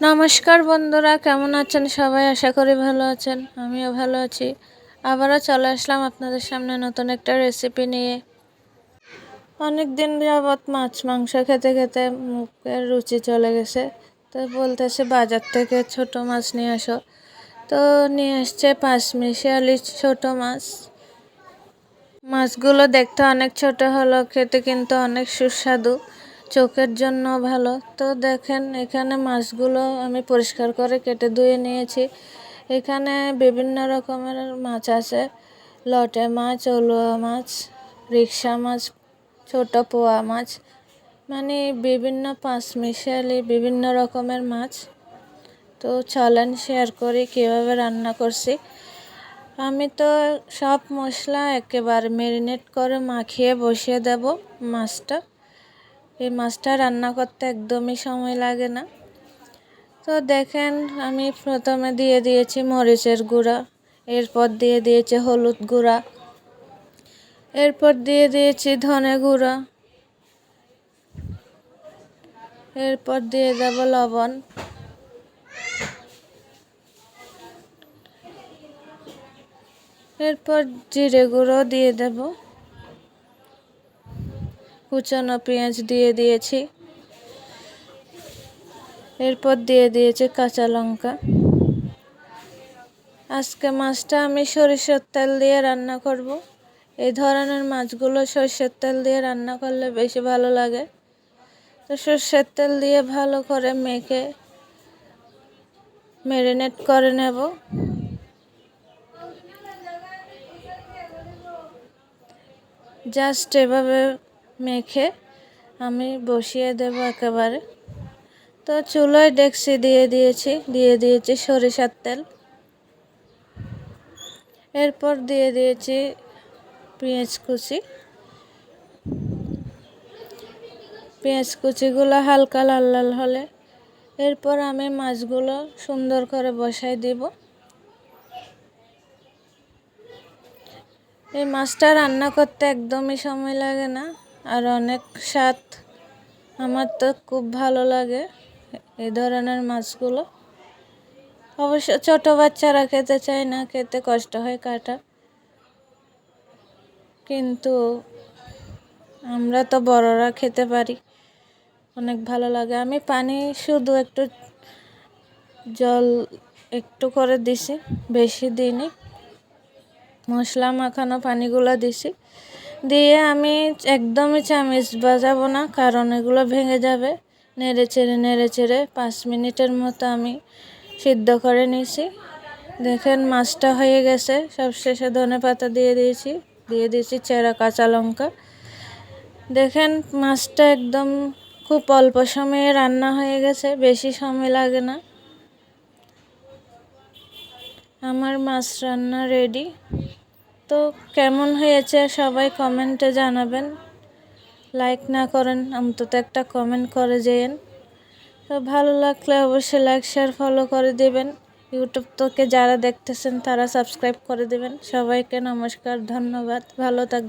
নমস্কার বন্ধুরা, কেমন আছেন সবাই? আশা করি ভালো আছেন, আমিও ভালো আছি। আবারও চলে আসলাম আপনাদের সামনে নতুন একটা রেসিপি নিয়ে। অনেক দিন যাবৎ মাছ, মাংস খেতে খেতে মুখের রুচি চলে গেছে। তো বলতেছে বাজার থেকে ছোট মাছ নিয়ে আসো। তো নিয়ে আসছে পাঁচ মিশালি ছোট মাছ। মাছগুলো দেখতে অনেক ছোট হলো খেতে কিন্তু অনেক সুস্বাদু। চোখের জন্য ভালো। তো দেখেন, এখানে মাছগুলো আমি পরিষ্কার করে কেটে ধুয়ে নিয়েছি। এখানে বিভিন্ন রকমের মাছ আছে। লটে মাছ অলুয়া মাছ, রিক্সা মাছ, ছোট পোয়া মাছ মানে বিভিন্ন পাঁচ মিশালি বিভিন্ন রকমের মাছ। তো চলেন শেয়ার করি কীভাবে রান্না করছি। আমি তো সব মশলা একেবারে ম্যারিনেট করে মাখিয়ে বসিয়ে দেব মাছটা। এই মাছটা রান্না করতে একদমই সময় লাগে না। তো দেখেন, আমি প্রথমে দিয়ে দিয়েছি মরিচের গুঁড়া, এরপর দিয়ে দিয়েছি হলুদ গুঁড়া, এরপর দিয়ে দিয়েছি ধনে গুঁড়া, এরপর দিয়ে দেব লবণ। এরপর জিরে গুঁড়ো দিয়ে দেব। কুচানো পেঁয়াজ দিয়ে দিয়েছি। এরপর দিয়ে দিয়েছি কাঁচা লঙ্কা। আজকে মাছটা আমি সরিষার তেল দিয়ে রান্না করব। এই ধরনের মাছগুলো সরষের তেল দিয়ে রান্না করলে বেশি ভালো লাগে। তো সরষের তেল দিয়ে ভালো করে মেখে ম্যারিনেট করে নেব। জাস্ট এভাবে মেখে আমি বসিয়ে দেব একেবারে। তো চুলোয় ডেক্সি দিয়ে দিয়েছি দিয়ে দিয়েছি সরিষার তেল। এরপর দিয়ে দিয়েছি পেঁয়াজ কুচি। পেঁয়াজ কুচিগুলো হালকা লাল লাল হলে এরপর আমি মাছগুলো সুন্দর করে বসাই দিব। এই মাছটা রান্না করতে একদমই সময় লাগে না। আর অনেক স্বাদ। আমার তো খুব ভালো লাগে এই ধরনের মাছগুলো। অবশ্য ছোট বাচ্চারা খেতে চায় না, খেতে কষ্ট হয় কাটা। কিন্তু আমরা তো বড়রা খেতে পারি, অনেক ভালো লাগে। আমি পানি শুধু একটু জল একটু করে দিছি, বেশি দিইনি। মশলা মাখানো পানিগুলো দিছি। দিয়ে আমি একদমই চামিচ বাজাবো না, কারণ এগুলো ভেঙে যাবে। নেড়ে চেড়ে নেড়ে চেড়ে পাঁচ মিনিটের মতো আমি সিদ্ধ করে নিয়েছি। দেখেন মাছটা হয়ে গেছে। সব শেষে ধনে পাতা দিয়ে দিয়েছি। দিয়ে দিয়েছি চেরা কাঁচা লঙ্কা। দেখেন মাছটা একদম খুব অল্প সময়ে রান্না হয়ে গেছে, বেশি সময় লাগে না। আমার মাছ রান্না রেডি। তো কেমন হয়েছে সবাই কমেন্টে জানাবেন। লাইক না করেন, অন্তত একটা কমেন্ট করে যেয়েন তো ভালো লাগলে অবশ্যই লাইক শেয়ার ফলো করে দেবেন। ইউটিউব থেকে যারা দেখতেছেন তারা সাবস্ক্রাইব করে দেবেন। সবাইকে নমস্কার, ধন্যবাদ। ভালো থাকবেন।